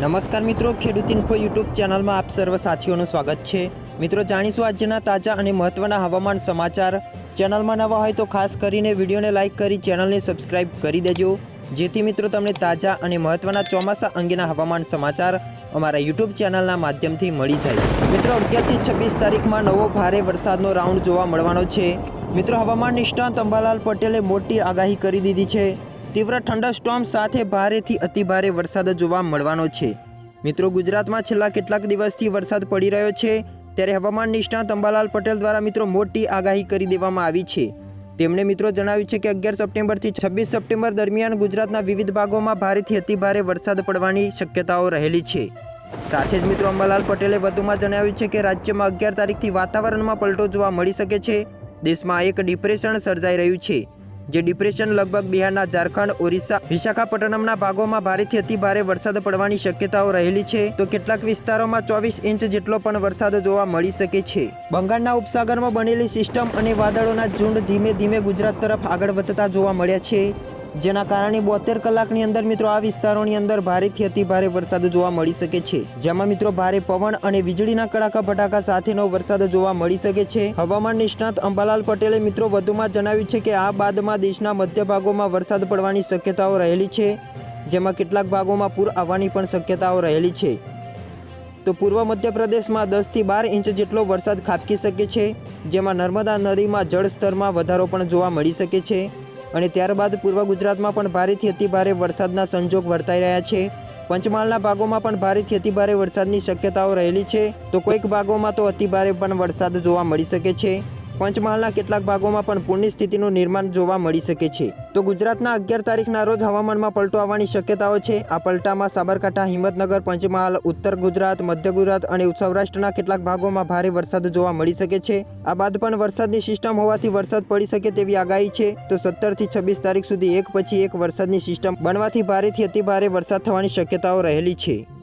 નમસ્કાર મિત્રો, ખેડૂત ઇન્ફો યુટ્યુબ ચેનલમાં આપ સર્વ સાથીઓનું સ્વાગત છે. મિત્રો, જાણીશું આજના તાજા અને મહત્ત્વના હવામાન સમાચાર. ચેનલમાં નવા હોય તો ખાસ કરીને વિડીયોને લાઇક કરી ચેનલને સબસ્ક્રાઇબ કરી દેજો. જેથી મિત્રો, તમને તાજા અને મહત્ત્વના ચોમાસા અંગેના હવામાન સમાચાર અમારા યુટ્યુબ ચેનલના માધ્યમથી મળી જાય. મિત્રો, અગિયારથી છવ્વીસ તારીખમાં નવો ભારે વરસાદનો રાઉન્ડ જોવા મળવાનો છે. મિત્રો, હવામાન નિષ્ણાંત અંબાલાલ પટેલે મોટી આગાહી કરી દીધી છે. તીવ્ર ઠંડા સ્ટોર્મ સાથે ભારેથી અતિભારે વરસાદ જોવા મળવાનો છે. મિત્રો, ગુજરાતમાં છેલ્લા કેટલાક દિવસથી વરસાદ પડી રહ્યો છે. ત્યારે હવામાન નિષ્ણાત અંબાલાલ પટેલ દ્વારા મિત્રો મોટી આગાહી કરી દેવામાં આવી છે. તેમણે મિત્રો જણાવ્યું છે કે અગિયાર સપ્ટેમ્બરથી છવ્વીસ સપ્ટેમ્બર દરમિયાન ગુજરાતના વિવિધ ભાગોમાં ભારેથી અતિભારે વરસાદ પડવાની શક્યતાઓ રહેલી છે. સાથે જ મિત્રો, અંબાલાલ પટેલે વધુમાં જણાવ્યું છે કે રાજ્યમાં અગિયાર તારીખથી વાતાવરણમાં પલટો જોવા મળી શકે છે. દેશમાં એક ડિપ્રેશન સર્જાઈ રહ્યું છે. જે ડિપ્રેશન લગભગ બિહારના ઝારખંડ, ઓરિસ્સા, વિશાખાપટ્ટનમના ભાગોમાં ભારેથી અતિ ભારે વરસાદ પડવાની શક્યતાઓ રહેલી છે. તો કેટલાક વિસ્તારોમાં ચોવીસ ઇંચ જેટલો પણ વરસાદ જોવા મળી શકે છે. બંગાળના ઉપસાગરમાં બનેલી સિસ્ટમ અને વાદળોના ઝુંડ ધીમે ધીમે ગુજરાત તરફ આગળ વધતા જોવા મળ્યા છે. જેના કારણે બોતેર કલાકની અંદર મિત્રો આ વિસ્તારોની અંદર ભારેથી અતિ ભારે વરસાદ જોવા મળી શકે છે. જેમાં મિત્રો ભારે પવન અને વીજળીના કડાકા ભટાકા સાથેનો વરસાદ જોવા મળી શકે છે. હવામાન નિષ્ણાત અંબાલાલ પટેલે મિત્રો વધુમાં જણાવ્યું છે કે આ બાદમાં દેશના મધ્ય ભાગોમાં વરસાદ પડવાની શક્યતાઓ રહેલી છે, જેમાં કેટલાક ભાગોમાં પૂર આવવાની પણ શક્યતાઓ રહેલી છે. તો પૂર્વ મધ્યપ્રદેશમાં દસથી બાર ઇંચ જેટલો વરસાદ ખાબકી શકે છે, જેમાં નર્મદા નદીમાં જળસ્તરમાં વધારો પણ જોવા મળી શકે છે. અને ત્યારબાદ પૂર્વ ગુજરાતમાં પણ ભારેથી અતિભારે વરસાદના સંજોગ વર્તાઈ રહ્યા છે. પંચમહાલના ભાગોમાં પણ ભારેથી અતિભારે વરસાદની શક્યતાઓ રહેલી છે. તો કોઈક ભાગોમાં તો અતિભારે પણ વરસાદ જોવા મળી શકે છે. પંચમહાલના કેટલાક ભાગોમાં પણ પૂરની સ્થિતિનું નિર્માણ જોવા મળી શકે છે. તો ગુજરાતના અગિયાર તારીખના રોજ હવામાનમાં પલટો આવવાની શક્યતાઓ છે. આ પલટામાં સાબરકાંઠા, હિંમતનગર, પંચમહાલ, ઉત્તર ગુજરાત, મધ્ય ગુજરાત અને સૌરાષ્ટ્રના કેટલાક ભાગોમાં ભારે વરસાદ જોવા મળી શકે છે. આ બાદ પણ વરસાદની સિસ્ટમ હોવાથી વરસાદ પડી શકે તેવી આગાહી છે. તો સત્તરથી છવ્વીસ તારીખ સુધી એક પછી એક વરસાદની સિસ્ટમ બનવાથી ભારેથી અતિભારે વરસાદ થવાની શક્યતાઓ રહેલી છે.